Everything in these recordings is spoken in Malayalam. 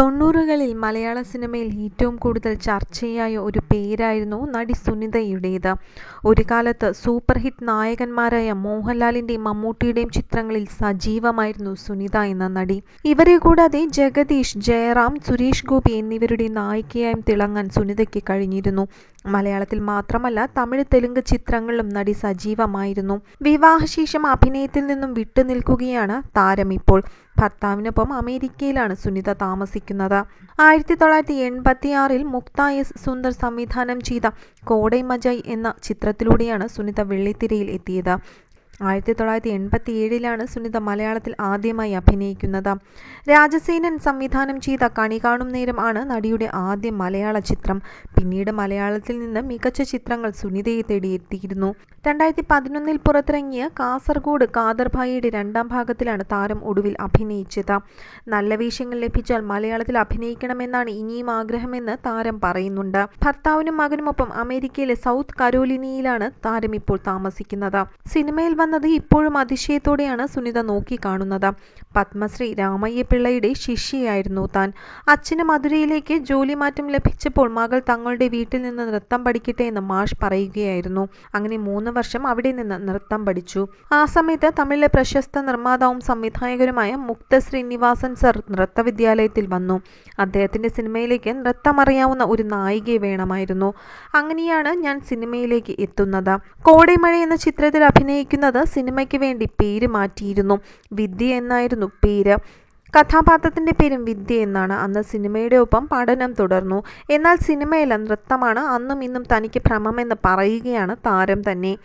തൊണ്ണൂറുകളിൽ മലയാള സിനിമയിൽ ഏറ്റവും കൂടുതൽ ചർച്ചയായ ഒരു പേരായിരുന്നു നടി സുനിതയുടേത്. ഒരു കാലത്ത് സൂപ്പർ ഹിറ്റ് നായകന്മാരായ മോഹൻലാലിന്റെയും മമ്മൂട്ടിയുടെയും ചിത്രങ്ങളിൽ സജീവമായിരുന്നു സുനിത എന്ന നടി. ഇവരെ കൂടാതെ ജഗദീഷ്, ജയറാം, സുരേഷ് ഗോപി എന്നിവരുടെ നായികയായും തിളങ്ങാൻ സുനിതയ്ക്ക് കഴിഞ്ഞിരുന്നു. മലയാളത്തിൽ മാത്രമല്ല തമിഴ്, തെലുങ്ക് ചിത്രങ്ങളിലും നടി സജീവമായിരുന്നു. വിവാഹശേഷം അഭിനയത്തിൽ നിന്നും വിട്ടുനിൽക്കുകയാണ് താരം ഇപ്പോൾ. ഭർത്താവിനൊപ്പം അമേരിക്കയിലാണ് സുനിത താമസിക്കുന്നത്. ആയിരത്തി തൊള്ളായിരത്തി എൺപത്തിയാറിൽ മുക്ത എസ്. സുന്ദർ സംവിധാനം ചെയ്ത കോടൈ മജായ് എന്ന ചിത്രത്തിലൂടെയാണ് സുനിത വെള്ളിത്തിരയിൽ എത്തിയത്. ആയിരത്തി തൊള്ളായിരത്തി എൺപത്തി ഏഴിലാണ് സുനിത മലയാളത്തിൽ ആദ്യമായി അഭിനയിക്കുന്നത്. രാജസേനൻ സംവിധാനം ചെയ്ത കണി കാണും നേരം ആണ് നടിയുടെ ആദ്യ മലയാള ചിത്രം. പിന്നീട് മലയാളത്തിൽ നിന്ന് മികച്ച ചിത്രങ്ങൾ സുനിതയെ തേടിയെത്തിയിരുന്നു രണ്ടായിരത്തി പതിനൊന്നിൽ പുറത്തിറങ്ങിയ കാസർഗോഡ് കാദർ ഭായിയുടെ രണ്ടാം ഭാഗത്തിലാണ് താരം ഒടുവിൽ അഭിനയിച്ചത്. നല്ല വേഷങ്ങൾ ലഭിച്ചാൽ മലയാളത്തിൽ അഭിനയിക്കണമെന്നാണ് ഇനിയും ആഗ്രഹമെന്ന് താരം പറയുന്നുണ്ട്. ഭർത്താവിനും മകനുമൊപ്പം അമേരിക്കയിലെ സൗത്ത് കരോലിനിയിലാണ് താരം ഇപ്പോൾ താമസിക്കുന്നത്. സിനിമയിൽ വന്നത് ഇപ്പോഴും അതിശയത്തോടെയാണ് സുനിത നോക്കിക്കാണുന്നത്. പത്മശ്രീ രാമയ്യപിള്ളയുടെ ശിഷ്യയായിരുന്നു താൻ. അച്ഛന് മധുരയിലേക്ക് ജോലി മാറ്റം ലഭിച്ചപ്പോൾ മകൾ തങ്ങളുടെ വീട്ടിൽ നിന്ന് നൃത്തം പഠിക്കട്ടെ എന്ന് മാഷ് പറയുകയായിരുന്നു. അങ്ങനെ മൂന്ന് വർഷം അവിടെ നിന്ന് നൃത്തം പഠിച്ചു. ആ സമയത്ത് തമിഴിലെ പ്രശസ്ത നിർമ്മാതാവും സംവിധായകരുമായ മുക്ത ശ്രീനിവാസൻ സർ നൃത്ത വിദ്യാലയത്തിൽ വന്നു. അദ്ദേഹത്തിന്റെ സിനിമയിലേക്ക് നൃത്തമറിയാവുന്ന ഒരു നായികയെ വേണമായിരുന്നു. അങ്ങനെയാണ് ഞാൻ സിനിമയിലേക്ക് എത്തുന്നത്. കോടൈമഴ എന്ന ചിത്രത്തിൽ അഭിനയിക്കുന്നത് സിനിമയ്ക്ക് വേണ്ടി പേര് മാറ്റിയിരുന്നു. വിദ്യ എന്നായിരുന്നു പേര്. കഥാപാത്രത്തിന്റെ പേരും വിദ്യ എന്നാണ്. അന്ന് സിനിമയുടെ ഒപ്പം പഠനം തുടർന്നു. എന്നാൽ സിനിമയല്ല നൃത്തമാണ് അന്നും ഇന്നും തനിക്ക് ഭ്രമമെന്ന് പറയുകയാണ് താരം തന്നെ.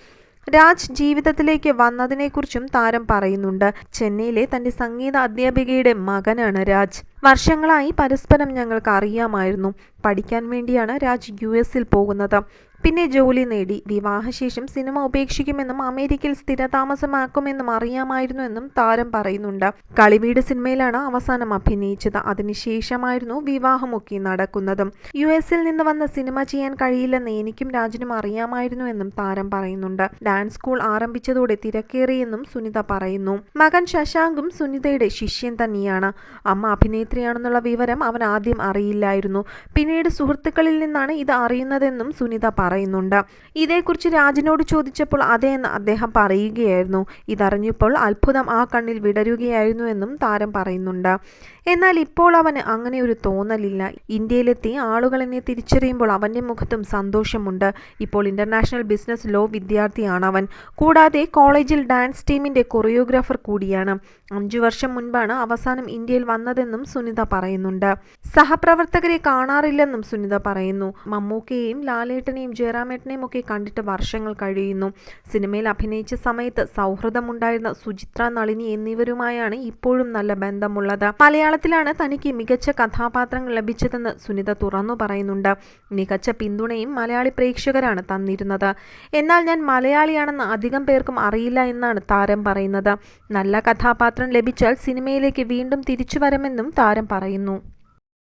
രാജ് ജീവിതത്തിലേക്ക് വന്നതിനെക്കുറിച്ചും താരം പറയുന്നുണ്ട്. ചെന്നൈയിലെ തന്റെ സംഗീത അധ്യാപികയുടെ മകനാണ് രാജ്. വർഷങ്ങളായി പരസ്പരം ഞങ്ങൾക്ക് അറിയാമായിരുന്നു. പഠിക്കാൻ വേണ്ടിയാണ് രാജ് യുഎസിൽ പോകുന്നത്. പിന്നെ ജോലി നേടി. വിവാഹശേഷം സിനിമ ഉപേക്ഷിക്കുമെന്നും അമേരിക്കയിൽ സ്ഥിരതാമസമാക്കുമെന്നും അറിയാമായിരുന്നു എന്നും താരം പറയുന്നുണ്ട്. കളിവീട് സിനിമയിലാണ് അവസാനം അഭിനയിച്ചത്. അതിനുശേഷമായിരുന്നു വിവാഹമൊക്കെ നടക്കുന്നതും. യുഎസിൽ നിന്ന് വന്ന സിനിമ ചെയ്യാൻ കഴിയില്ലെന്ന് എനിക്കും രാജനും അറിയാമായിരുന്നു എന്നും താരം പറയുന്നുണ്ട്. ഡാൻസ് സ്കൂൾ ആരംഭിച്ചതോടെ തിരക്കേറിയെന്നും സുനിത പറയുന്നു. മകൻ ശശാങ്കും സുനിതയുടെ ശിഷ്യൻ തന്നെയാണ്. അമ്മ അഭിനേത്രിയാണെന്നുള്ള വിവരം അവൻ ആദ്യം അറിയില്ലായിരുന്നു. പിന്നീട് സുഹൃത്തുക്കളിൽ നിന്നാണ് ഇത് അറിയുന്നതെന്നും സുനിത പറയുന്നുണ്ട്. ഇതേക്കുറിച്ച് രാജനോട് ചോദിച്ചപ്പോൾ അതെ എന്ന് അദ്ദേഹം പറയുകയായിരുന്നു. ഇതറിഞ്ഞപ്പോൾ അത്ഭുതം ആ കണ്ണിൽ വിടരുകയായിരുന്നു എന്നും താരം പറയുന്നുണ്ട്. എന്നാൽ ഇപ്പോൾ അവന് അങ്ങനെ ഒരു തോന്നലില്ല. ഇന്ത്യയിലെത്തി ആളുകൾ എന്നെ തിരിച്ചറിയുമ്പോൾ അവന്റെ മുഖത്തും സന്തോഷമുണ്ട്. ഇപ്പോൾ ഇന്റർനാഷണൽ ബിസിനസ് ലോ വിദ്യാർത്ഥിയാണ് അവൻ കൂടാതെ കോളേജിൽ ഡാൻസ് ടീമിന്റെ കൊറിയോഗ്രാഫർ കൂടിയാണ്. അഞ്ചു വർഷം മുൻപാണ് അവസാനം ഇന്ത്യയിൽ വന്നതെന്നും സുനിത പറയുന്നുണ്ട്. സഹപ്രവർത്തകരെ കാണാറില്ലെന്നും സുനിത പറയുന്നു. മമ്മൂക്കയെയും ലാലേട്ടനെയും ജയറാമേട്ടനെയുമൊക്കെ കണ്ടിട്ട് വർഷങ്ങൾ കഴിയുന്നു. സിനിമയിൽ അഭിനയിച്ച സമയത്ത് സൗഹൃദമുണ്ടായിരുന്ന സുചിത്ര, നളിനി എന്നിവരുമായാണ് ഇപ്പോഴും നല്ല ബന്ധമുള്ളത്. മലയാളത്തിലാണ് തനിക്ക് മികച്ച കഥാപാത്രങ്ങൾ ലഭിച്ചതെന്ന് സുനിത തുറന്നു പറയുന്നുണ്ട്. മികച്ച പിന്തുണയും മലയാളി പ്രേക്ഷകരാണ് തന്നിരുന്നത്. എന്നാൽ ഞാൻ മലയാളിയാണെന്ന് അധികം പേർക്കും അറിയില്ല എന്നാണ് താരം പറയുന്നത്. നല്ല കഥാപാത്രം ലഭിച്ചാൽ സിനിമയിലേക്ക് വീണ്ടും തിരിച്ചു വരുമെന്നും താരം പറയുന്നു.